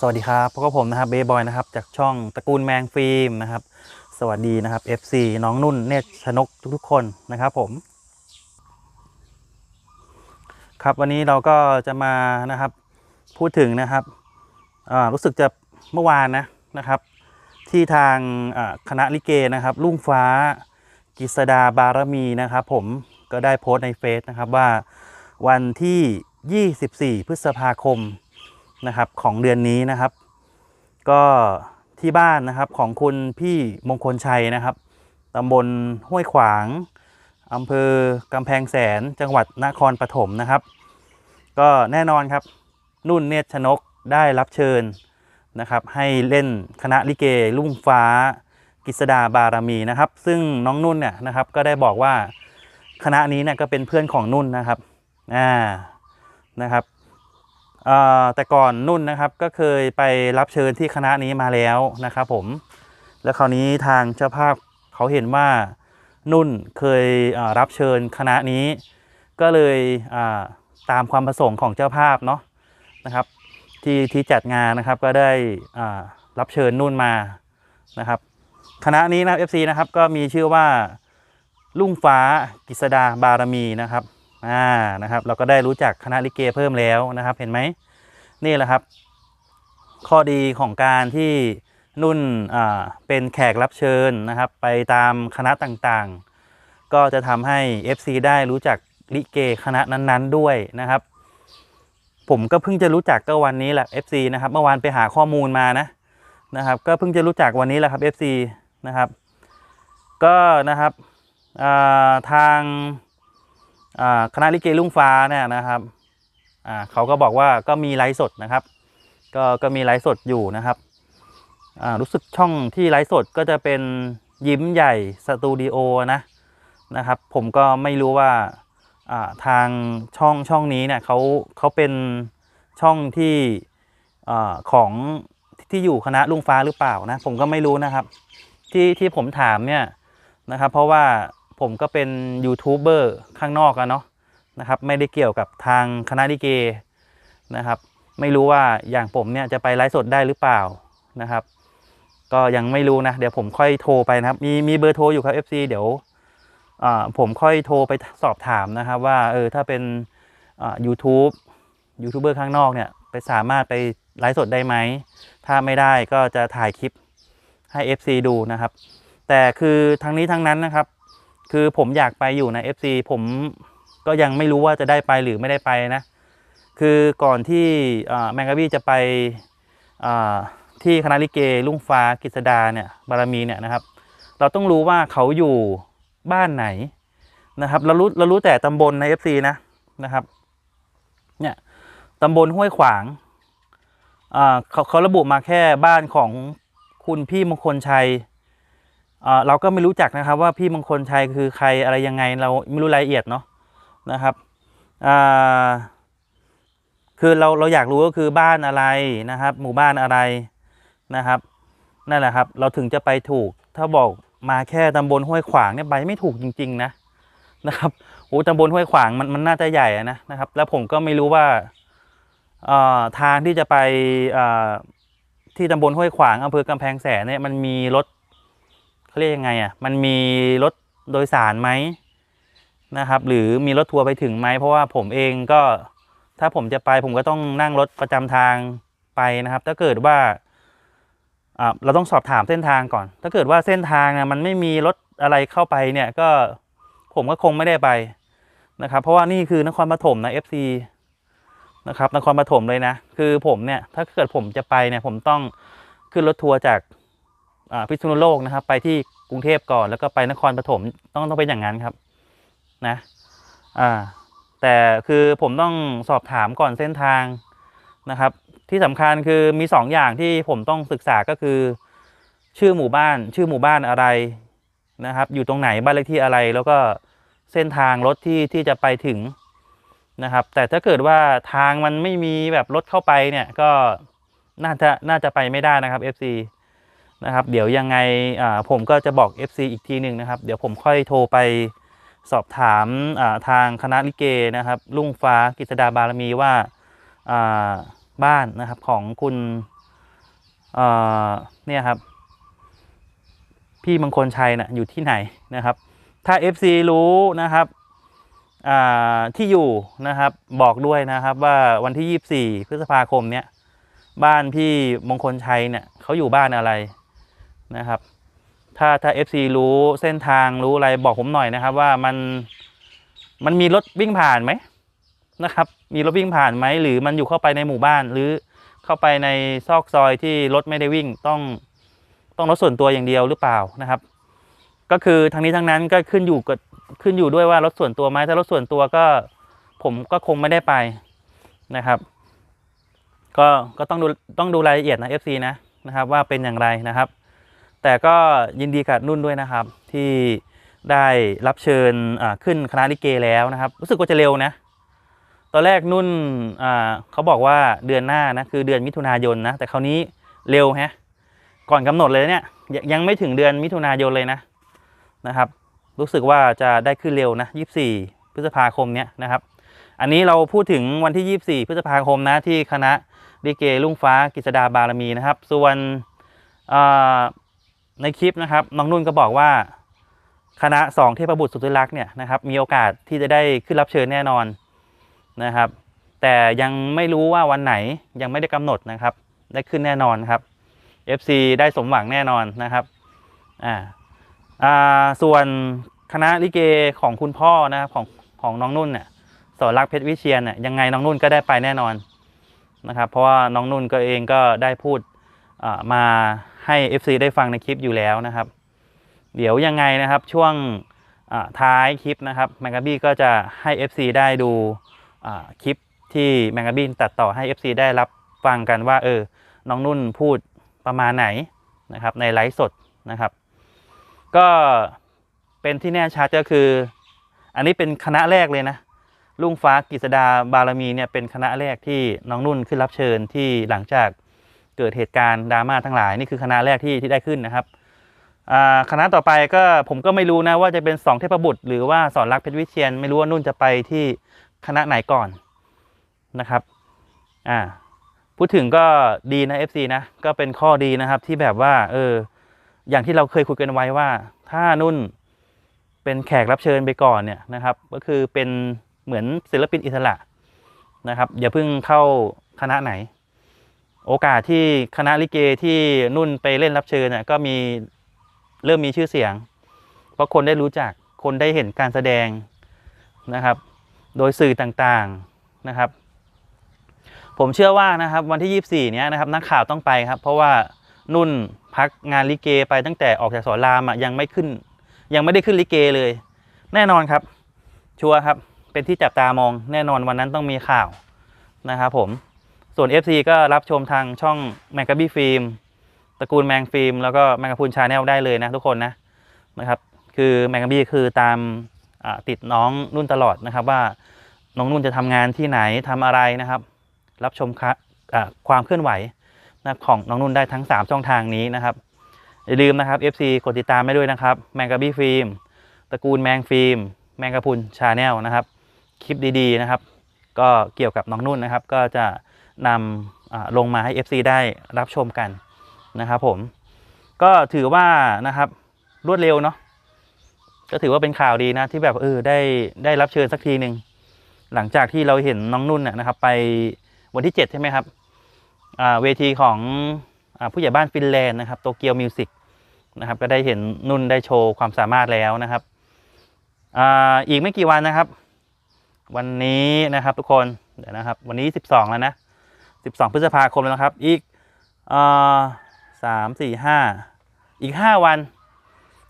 สวัสดีครับพบกับผมนะครับเบย์บอยนะครับจากช่องตระกูลแมงฟิล์มนะครับ สวัสดีนะครับ FC น้องนุ่นเนตรชนกทุกๆคนนะครับผม ครับวันนี้เราก็จะมานะครับพูดถึงนะครับรู้สึกจะเมื่อวานนะนะครับ ที่ทางคณะลิเกนะครับลุ่งฟ้ากิษดาบารมีนะครับ ผมก็ได้โพสต์ในเฟซนะครับว่าวันที่ 24 พฤษภาคม นะครับของเดือนนี้นะครับ ก็ที่บ้านนะครับของคุณพี่มงคลชัยนะครับตำบลห้วยขวางอำเภอกำแพงแสนจังหวัดนครปฐมนะครับ ก็แน่นอนครับ นุ่นเนตรชนกได้รับเชิญนะครับ ให้เล่นคณะลิเกลุ่งฟ้ากิษดาบารมีนะครับ ซึ่งน้องนุ่นเนี่ยนะครับก็ได้บอกว่าคณะนี้เนี่ยก็เป็นเพื่อนของนุ่นนะครับอ่านะครับ แต่ก่อนนุ่นนะครับก็เคยไปรับเชิญที่คณะนี้มาแล้วนะครับผมแล้วคราวนี้ทางเจ้าภาพเขาเห็นว่านุ่นเคยรับเชิญคณะนี้ ก็เลยตามความประสงค์ของเจ้าภาพเนาะนะครับที่ที่จัดงานนะครับก็ได้รับเชิญนุ่นมานะครับ คณะนี้นะ FC นะครับก็มีชื่อว่าลุ่งฟ้ากิษดาบารมีนะครับ อ่านะครับ เราก็ได้รู้จักคณะลิเกเพิ่มแล้วนะครับ เห็นไหมนี่แหละครับ ข้อดีของการที่นุ่นอ่าเป็นแขกรับเชิญนะครับ ไปตามคณะต่างๆ ก็จะทำให้ FC ได้รู้จักลิเกคณะนั้นๆด้วยนะครับ ผมก็เพิ่งจะรู้จักก็วันนี้แหละ FC นะครับ เมื่อวานไปหาข้อมูลมานะนะครับ ก็เพิ่งจะรู้จักวันนี้แหละครับ FC นะครับ ก็นะครับทาง คณะลิเกลุ่งฟ้าเนี่ยนะครับเขาก็บอกว่าก็มีไลฟ์สดนะครับ ก็ก็มีไลฟ์สดอยู่นะครับรู้สึกช่องที่ไลฟ์สดก็จะเป็นยิ้มใหญ่สตูดิโอนะนะครับผมก็ไม่รู้ว่าทางช่องช่องนี้เนี่ยเขาเขาเป็นช่องที่อของที่อยู่คณะลุงฟ้าหรือเปล่านะผมก็ไม่รู้นะครับ ที่ที่ผมถามเนี่ยนะครับ เพราะว่า ผมก็เป็นยูทูบเบอร์ข้างนอกอะเนาะนะครับ ไม่ได้เกี่ยวกับทางคณะลิเกนะครับ ไม่รู้ว่าอย่างผมเนี่ยจะไปไลฟ์สดได้หรือเปล่านะครับ ก็ยังไม่รู้นะ เดี๋ยวผมค่อยโทรไปนะครับ มีมีเบอร์โทรอยู่ครับ FC เดี๋ยวอ่าผมค่อยโทรไปสอบถามนะครับ ว่าเออถ้าเป็นอ่า YouTube ยูทูบเบอร์ข้างนอกเนี่ยไปสามารถไปไลฟ์สดได้ไหม ถ้าไม่ได้ก็จะถ่ายคลิปให้ FC ดูนะครับ แต่คือทั้งนี้ทั้งนั้นนะครับ คือผมอยากไปอยู่ใน FC ผมก็ยังไม่รู้ว่าจะได้ไปหรือไม่ได้ไปนะ คือก่อนที่แมงกะบี้จะไปที่คณะลิเกลุ่งฟ้ากิษดาเนี่ยบารมีเนี่ยนะครับ เราต้องรู้ว่าเขาอยู่บ้านไหนนะครับ เรารู้เรารู้แต่ตำบลใน FC นะนะครับเนี่ยตำบลห้วยขวางเขาเขาระบุมาแค่บ้านของคุณพี่มงคลชัย เราก็ไม่รู้จักนะครับว่าพี่มงคลชัยคือใครอะไรยังไงเราไม่รู้รายละเอียดเนาะนะครับคือเราเราอยากรู้ก็คือบ้านอะไรนะครับ หมู่บ้านอะไรนะครับนั่นแหละครับ เราถึงจะไปถูก ถ้าบอกมาแค่ตำบลห้วยขวางเนี่ยไปไม่ถูกจริง ๆ นะนะครับโอ้ตำบลห้วยขวางมันมันน่าจะใหญ่นะนะครับ แล้วผมก็ไม่รู้ว่าทางที่จะไปที่ตำบลห้วยขวางอำเภอกำแพงแสนเนี่ยมันมีรถ เขาเรียกยังไงอะมันมีรถโดยสารไหมนะครับ หรือมีรถทัวร์ไปถึงไหมเพราะว่าผมเองก็ถ้าผมจะไปผมก็ต้องนั่งรถประจำทางไปนะครับ ถ้าเกิดว่าเราต้องสอบถามเส้นทางก่อน ถ้าเกิดว่าเส้นทางนะมันไม่มีรถอะไรเข้าไปเนี่ยก็ผมก็คงไม่ได้ไปนะครับ เพราะว่านี่คือนครปฐมนะ FC นะครับนครปฐมเลยนะ คือผมเนี่ยถ้าเกิดผมจะไปเนี่ยผมต้องขึ้นรถทัวร์จาก พิษณุโลกนะครับ ไปที่กรุงเทพก่อนแล้วก็ไปนครปฐมต้องต้องเป็นอย่างนั้นครับนะอ่าแต่คือผมต้องสอบถามก่อนเส้นทางนะครับ ที่สำคัญคือมีสองอย่างที่ผมต้องศึกษาก็คือ ชื่อหมู่บ้านชื่อหมู่บ้านอะไรนะครับ อยู่ตรงไหนบ้านเลขที่อะไร แล้วก็เส้นทางรถที่ที่จะไปถึงนะครับ แต่ถ้าเกิดว่าทางมันไม่มีแบบรถเข้าไปเนี่ยก็น่าจะน่าจะไปไม่ได้นะครับ FC นะครับ เดี๋ยวยังไงผมก็จะบอก FC อีกทีหนึ่งนะครับ เดี๋ยวผมค่อยโทรไปสอบถามาทางคณะลิเกนะครับลุงฟ้ากิษดาบารมีว่าาบ้านนะครับของคุณเนี่ยครับ พี่มงคลชัยนะ่ะอยู่ที่ไหนนะครับ ถ้า FC รู้นะครับที่อยู่นะครับบอกด้วยนะครับว่าวันที่ 24 พฤษภาคมเนี้ยบ้านพี่มงคลชัยเนี่ยเขาอยู่บ้านอะไร นะครับ ถ้าถ้า FC รู้เส้นทางรู้อะไรบอกผมหน่อยนะครับ ว่ามันมันมีรถวิ่งผ่านไหมนะครับ มีรถวิ่งผ่านไหมหรือมันอยู่เข้าไปในหมู่บ้าน หรือเข้าไปในซอกซอยที่รถไม่ได้วิ่งต้องต้องรถส่วนตัวอย่างเดียวหรือเปล่านะครับ ก็คือทั้งนี้ทั้งนั้นก็ขึ้นอยู่กับขึ้นอยู่ด้วยว่ารถส่วนตัวไหมถ้ารถส่วนตัวก็ผมก็คงไม่ได้ไปนะครับ ก็ก็ต้องดูต้องดูรายละเอียดนะ FC นะนะครับ ว่าเป็นอย่างไรนะครับ แต่ก็ยินดีกับนุ่นด้วยนะครับ ที่ได้รับเชิญขึ้นคณะลิเกแล้วนะครับ รู้สึกว่าจะเร็วนะ ตอนแรกนุ่นเขาบอกว่าเดือนหน้านะคือเดือนมิถุนายนนะ แต่คราวนี้เร็วฮะก่อนกำหนดเลยเนี่ยยังไม่ถึงเดือนมิถุนายนเลยนะนะครับ รู้สึกว่าจะได้ขึ้นเร็วนะ24 พฤษภาคมเนี้ยนะครับ อันนี้เราพูดถึงวันที่ 24 พฤษภาคมนะที่คณะลิเกลุ่งฟ้ากฤษดาบารมีนะครับ ส่วนอ ในคลิปนะครับน้องนุ่นก็บอกว่า คณะสองเทพบุตรสุดรักเนี่ยนะครับ มีโอกาสที่จะได้ขึ้นรับเชิญแน่นอนนะครับ แต่ยังไม่รู้ว่าวันไหนยังไม่ได้กำหนดนะครับ ได้ขึ้นแน่นอนครับ FC ได้สมหวังแน่นอนนะครับอ่าอ่าส่วนคณะลิเกของคุณพ่อนะครับของของน้องนุ่นเนี่ยสอนรักเพชรวิเชียนเนี่ยยังไงน้องนุ่นก็ได้ไปแน่นอนนะครับ เพราะว่าน้องนุ่นก็เองก็ได้พูด มาให้ FC ได้ฟังในคลิปอยู่แล้วนะครับ เดี๋ยวยังไงนะครับช่วงท้ายคลิปนะครับแมงกาบี้ก็จะให้ FC ได้ดูคลิปที่แมงกาบี้ตัดต่อให้ FC ได้รับฟังกันว่าเออน้องนุ่นพูดประมาณไหนนะครับในไลฟ์สดนะครับ ก็เป็นที่แน่ชัดก็คือ อันนี้เป็นคณะแรกเลยนะลุงฟ้ากฤษดาบารมีเนี่ยเป็นคณะแรกที่น้องนุ่นขึ้นรับเชิญที่หลังจาก เกิดเหตุการณ์ดราม่าทั้งหลายนี่คือคณะแรกที่ที่ได้ขึ้นนะครับคณะต่อไปก็ผมก็ไม่รู้นะว่าจะเป็นสองเทพบุตร หรือว่าสอนรักเพชรวิเชียนไม่รู้ว่านุ่นจะไปที่คณะไหนก่อนนะครับอ่าพูดถึงก็ดีนะ FC นะก็เป็นข้อดีนะครับที่แบบว่าเอออย่างที่เราเคยคุยกันไว้ว่า ถ้านุ่นเป็นแขกรับเชิญไปก่อนเนี่ยนะครับ ก็คือเป็นเหมือนศิลปินอิสระนะครับ อย่าเพิ่งเข้าคณะไหน โอกาสที่คณะลิเกที่นุ่นไปเล่นรับเชิญน่ะก็มีเริ่มมีชื่อเสียง เพราะคนได้รู้จักคนได้เห็นการแสดงนะครับ โดยสื่อต่างๆนะครับ ผมเชื่อว่านะครับวันที่ 24 เนี้ยนะครับนักข่าวต้องไปครับ เพราะว่านุ่นพักงานลิเกไปตั้งแต่ออกจากสอนรามอะยังไม่ขึ้น ยังไม่ได้ขึ้นลิเกเลย แน่นอนครับ ชัวร์ครับเป็นที่จับตามองแน่นอนวันนั้นต้องมีข่าวนะครับผม ส่วน FC ก็รับชมทางช่องแมกกาบี้ฟิล์มตระกูลแมงฟิล์มแล้วก็แมงกะพรุนชาแนลได้เลยนะทุกคนนะนะครับ คือแมงกะบี้คือตามติดน้องนุ่นตลอดนะครับ ว่าน้องนุ่นจะทำงานที่ไหนทำอะไรนะครับ รับชมคะอ่าความเคลื่อนไหวนะของน้องนุ่นได้ทั้ง 3 ช่องทางนี้นะครับอย่าลืมนะครับ FC กดติดตามไม่ด้วยนะครับแมงกะบี้ฟิล์มตระกูลแมงฟิล์มแมงกะพุนชาแนลนะครับ คลิปดีๆนะครับ ก็เกี่ยวกับน้องนุ่นนะครับ ก็จะ นำลงมาให้ FC ได้รับชมกันนะครับผมก็ถือว่านะครับรวดเร็วเนาะก็ถือว่าเป็นข่าวดีนะที่แบบเออได้ได้รับเชิญสักทีหนึ่งหลังจากที่เราเห็นน้องนุ่นน่ะนะครับ ไปวันที่ 7 ใช่ไหมครับเวทีของอผู้ใหญ่บ้านฟินแลนด์นะครับโตเกียวมิวสิกนะครับก็ได้เห็นนุ่นได้โชว์ความสามารถแล้วนะครับออีกไม่กี่วันนะครับ วันนี้นะครับทุกคนเดี๋ยวนะครับ วันนี้ 12 แล้วนะ 12 พฤษภาคมแล้วนะครับ อีกสามสี่ห้าอีกห้าวัน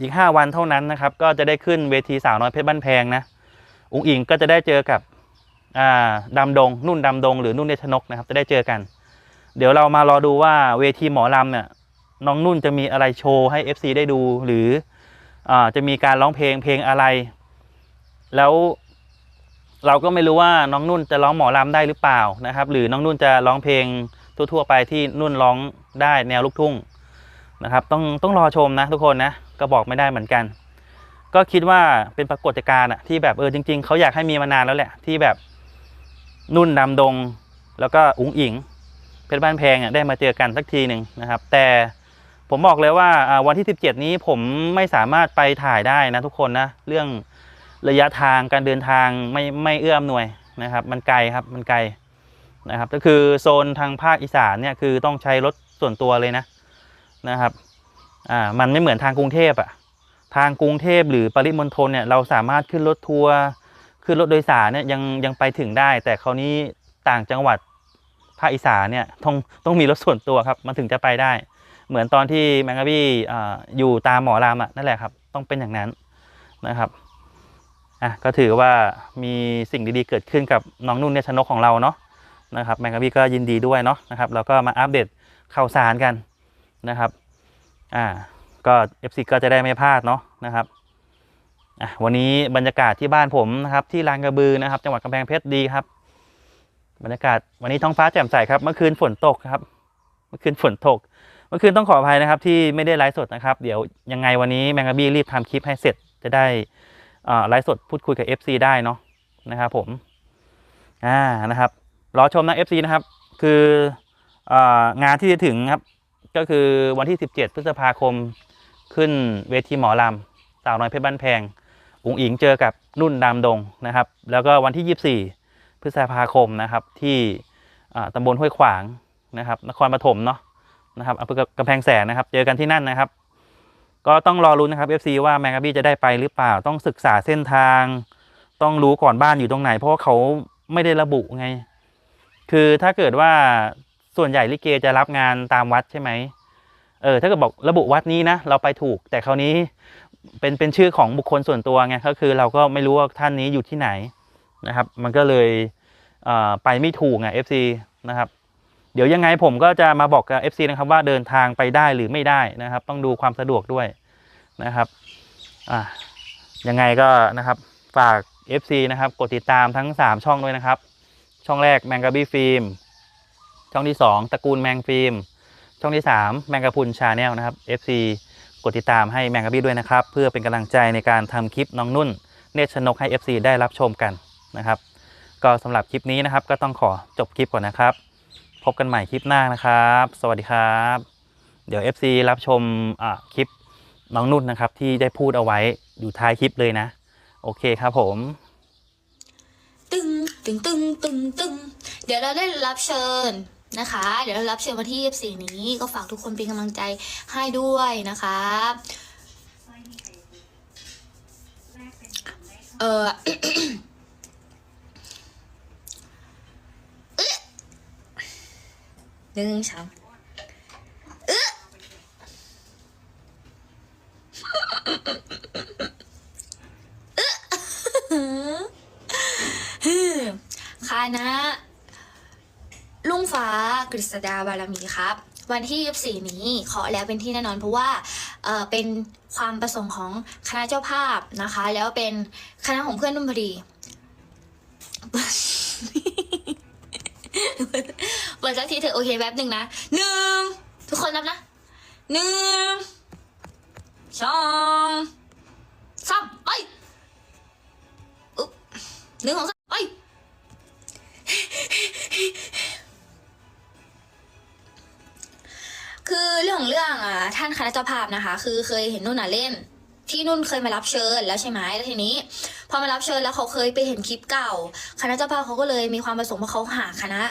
อีกห้าวันเท่านั้นนะครับ ก็จะได้ขึ้นเวทีสาวน้อยเพชรบ้านแพงนะ อุ๋งอิงก็จะได้เจอกับอ่าดำดง นุ่นดำดง หรือนุ่นเนชนกนะครับ จะได้เจอกัน เดี๋ยวเรามารอดูว่าเวทีหมอลำเนี่ยน้องนุ่นจะมีอะไรโชว์ให้ FC ได้ดู หรืออจะมีการร้องเพลงเพลงอะไร แล้ว เราก็ไม่รู้ว่าน้องนุ่นจะร้องหมอลำได้หรือเปล่านะครับ หรือน้องนุ่นจะร้องเพลงทั่วๆไปที่นุ่นร้องได้แนวลูกทุ่งนะครับ ต้องต้องรอชมนะทุกคนนะก็บอกไม่ได้เหมือนกัน ก็คิดว่าเป็นปรากฏการณ์อะที่แบบเออจริง ๆเขาอยากให้มีมานานแล้วแหละที่แบบนุ่นดำดง แล้วก็อุ๋งอิงเพชรบ้านแพงได้มาเจอกันสักทีหนึ่งนะครับ แต่ผมบอกเลยว่าอ่าวันที่ 17 นี้ผมไม่สามารถไปถ่ายได้นะทุกคนนะเรื่อง ระยะทางการเดินทางไม่ไม่เอื้อมหน่วยนะครับ มันไกลครับมันไกลนะครับ ก็คือโซนทางภาคอีสานเนี่ยคือต้องใช้รถส่วนตัวเลยนะนะครับอ่ามันไม่เหมือนทางกรุงเทพอะทางกรุงเทพหรือปริมณฑลเนี่ยเราสามารถขึ้นรถทัวร์ขึ้นรถโดยสารเนี่ยยังยังไปถึงได้ แต่คราวนี้ต่างจังหวัดภาคอีสานเนี่ยต้องต้องมีรถส่วนตัวครับ มันถึงจะไปได้ เหมือนตอนที่แมงกะบี้อ่าอยู่ตามหมอรามอะนั่นแหละครับ ต้องเป็นอย่างนั้นนะครับ อะก็ถือว่ามีสิ่งดีๆเกิดขึ้นกับน้องนุ่นเนี่ยชนกของเราเนาะนะครับแมงกะบี้ก็ยินดีด้วยเนาะนะครับแล้วก็มาอัปเดตข่าวสารกันนะครับอ่าก็ FC ก็จะได้ไม่พลาดเนาะนะครับอะวันนี้บรรยากาศที่บ้านผมนะครับที่ลานกระบือนะครับ จังหวัดกำแพงเพชรดีครับ บรรยากาศวันนี้ท้องฟ้าแจ่มใสครับ เมื่อคืนฝนตกครับ เมื่อคืนฝนตก เมื่อคืนต้องขออภัยนะครับ ที่ไม่ได้ไลฟ์สดนะครับ เดี๋ยวยังไงวันนี้แมงกะบี้รีบทำคลิปให้เสร็จจะได้ ไลฟ์สดพูดคุยกับ FC ได้เนาะนะครับผมอ่านะครับรอชมนะ FC นะครับ คืองานที่จะถึงครับ ก็คือวันที่ 17 พฤษภาคมขึ้นเวทีหมอลำสาวน้อยเพชรบ้านแพงอุ๋งอิงเจอกับนุ่นดามดงนะครับ แล้วก็วันที่ 24 พฤษภาคมนะครับ ที่ตำบลห้วยขวางนะครับ นครปฐมเนาะนะครับอำเภอกำแพงแสนนะครับ เจอกันที่นั่นนะครับ ก็ต้องรอรุ้นนะครับ FC ว่าแมงกะบี้จะได้ไปหรือเปล่า ต้องศึกษาเส้นทาง ต้องรู้ก่อนบ้านอยู่ตรงไหน เพราะว่าเขาไม่ได้ระบุไง คือถ้าเกิดว่าส่วนใหญ่ลิเกจะรับงานตามวัดใช่ไหมเออถ้าเกิดบอกระบุวัดนี้นะเราไปถูก แต่คราวนี้เป็นเป็นชื่อของบุคคลส่วนตัวไงก็คือเราก็ไม่รู้ว่าท่านนี้อยู่ที่ไหนนะครับ มันก็เลยเไปไม่ถูกอะ FC นะครับ เดี๋ยวยังไงผมก็จะมาบอกกับ FC นะครับว่าเดินทางไปได้หรือไม่ได้นะครับ ต้องดูความสะดวกด้วยนะครับอะยังไงก็นะครับฝาก FC นะครับกดติดตามทั้ง 3 ช่องด้วยนะครับ ช่องแรกแมงกะบี้ฟิล์มช่องที่ 2ตระกูลแมงฟิล์มช่องที่ 3 แมงกะพุนชาแนลนะครับ FC กดติดตามให้แมงกะบี้ด้วยนะครับ เพื่อเป็นกำลังใจในการทำคลิปน้องนุ่น เนชนกให้ FC ได้รับชมกันนะครับ ก็สำหรับคลิปนี้นะครับก็ต้องขอจบคลิปก่อนนะครับ พบกันใหม่คลิปหน้านะครับ สวัสดีครับ เดี๋ยว FC รับชมคลิปน้องนุ่นนะครับ ที่ได้พูดเอาไว้อยู่ท้ายคลิปเลยนะ โอเคครับผม ตึงตึงตึงตึงตึงเดี๋ยวเราได้รับเชิญนะคะ เดี๋ยวเรารับเชิญวันที่ 24 นี้ก็ฝากทุกคนเป็นกำลังใจให้ด้วยนะคะเออ หนึ่งสามอึ๊ะคณะลุงฟ้ากฤษดาบารมีครับ วันที่ 24 นี้ขอแล้วเป็นที่แน่นอนเพราะว่าเออเป็นความประสงค์ของคณะเจ้าภาพนะคะ แล้วเป็นคณะของเพื่อนนุ่นพอดี เปิดสักทีเถอะโอเคแป๊บหนึ่งนะหนึ่งทุกคนนับนะหนึ่งสองสามไปอุ๊บหนึ่งของสามไปคือเรื่องของเรื่องอะท่านคณะเจ้าภาพนะคะ คือเคยเห็นนุ่นอะเล่น ที่นุ่นเคยมารับเชิญแล้วใช่ไหมแล้วทีนี้ อมารับเชิญแล้วเขาเคยไปเห็นคลิปเก่า คณะเจ้าภาพเขาก็เลยมีความประสงค์ว่าเขาหาคณะ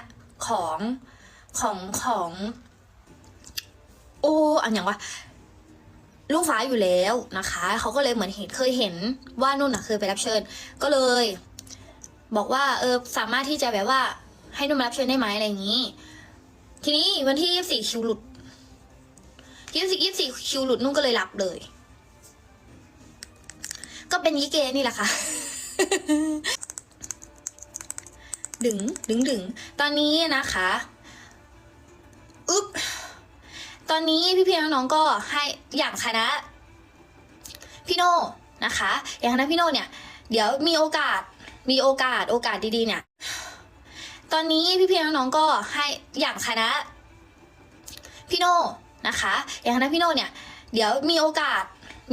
ของของของ โอ้อันอย่างว่าลูกฟ้าอยู่แล้วนะคะ เขาก็เลยเหมือนเห็นเคยเห็นว่านุ่นอะเคยไปรับเชิญ ก็เลย บอกว่า เออสามารถที่จะแบบว่า ให้นุ่นมรับเชิญได้ไหมอะไรอย่างนี้ ทีนี้วันที่ยี่สิบสี่คิวหลุดยี่สิบยี่สี่คิวหลุดนุ่นก็เลยรับเลย ก็เป็นยิเกนี่แหละค่ะ ดึงดึงดึงตอนนี้นะคะอึ๊บตอนนี้พี่พี่ๆน้องๆก็ให้อย่างคณะพี่โน่นะคะ อย่างคณะพี่โน่เนี่ย เดี๋ยวมีโอกาสมีโอกาสโอกาสดีๆเนี่ย ตอนนี้พี่พี่ๆน้องๆก็ให้อย่างคณะพี่โน่นะคะ อย่างคณะพี่โน่เนี่ย เดี๋ยวมีโอกาส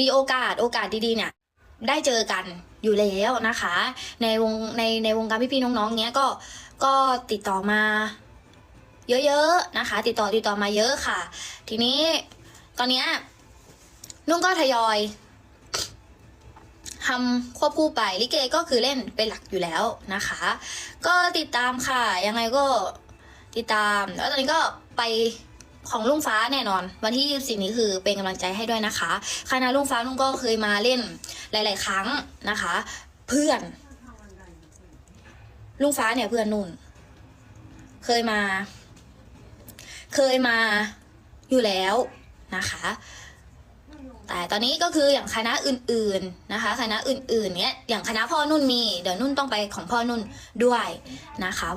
มีโอกาสโอกาสดีๆเนี่ย ได้เจอกันอยู่แล้วนะคะ ในวงในในวงการพี่ๆน้องๆเนี้ยก็ก็ติดต่อมา เยอะๆนะคะ ติดต่อติดต่อมาเยอะค่ะ ทีนี้ตอนเนี้ยนุ่งก็ทยอยทำควบคู่ไปลิเกก็คือเล่นเป็นหลักอยู่แล้วนะคะ ก็ติดตามค่ะยังไงก็ติดตาม แล้วตอนนี้ก็ไป ของลุงฟ้าแน่นอน วันที่ 24 นี้คือเป็นกำลังใจให้ด้วยนะคะคณะลุงฟ้าลุงก็เคยมาเล่นหลาย ๆ ครั้งนะคะ เพื่อนลุงฟ้าเนี่ยเพื่อนนุ่น เคยมา เคยมาอยู่แล้วนะคะ แต่ตอนนี้ก็คืออย่างคณะอื่นๆนะคะ คณะอื่นๆเนี้ยอย่างคณะพ่อนุ่นมี เดี๋ยวนุ่นต้องไปของพ่อนุ่นด้วยนะคะ